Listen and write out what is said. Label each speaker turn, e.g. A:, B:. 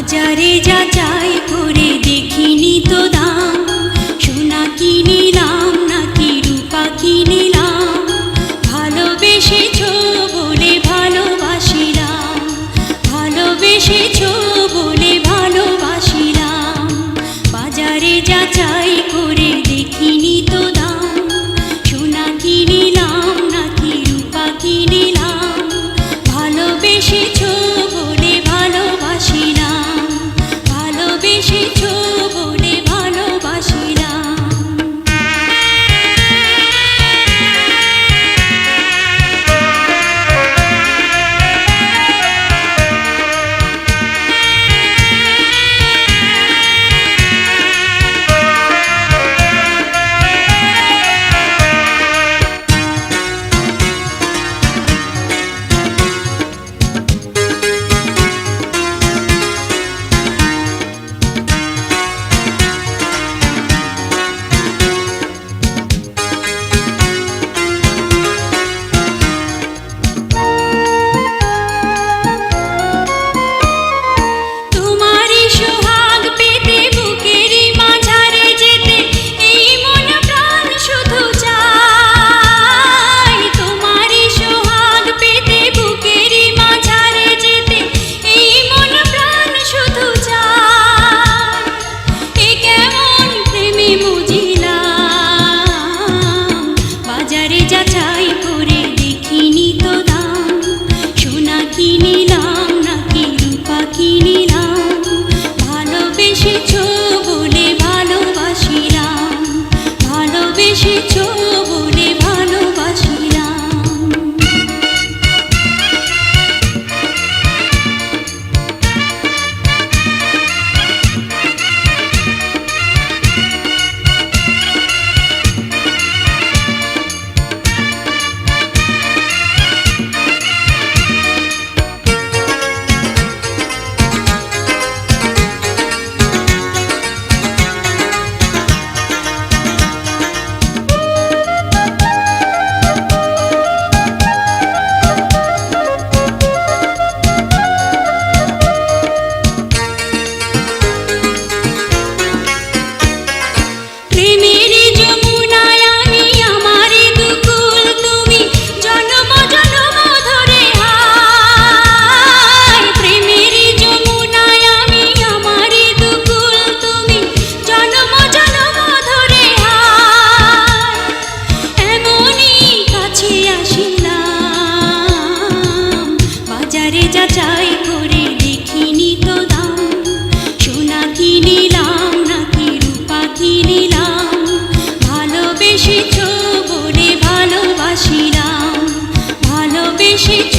A: বাজারে যা যাই করে দেখি। করে তো দাম। কিনিলাম ভালোবেসেছো she, she.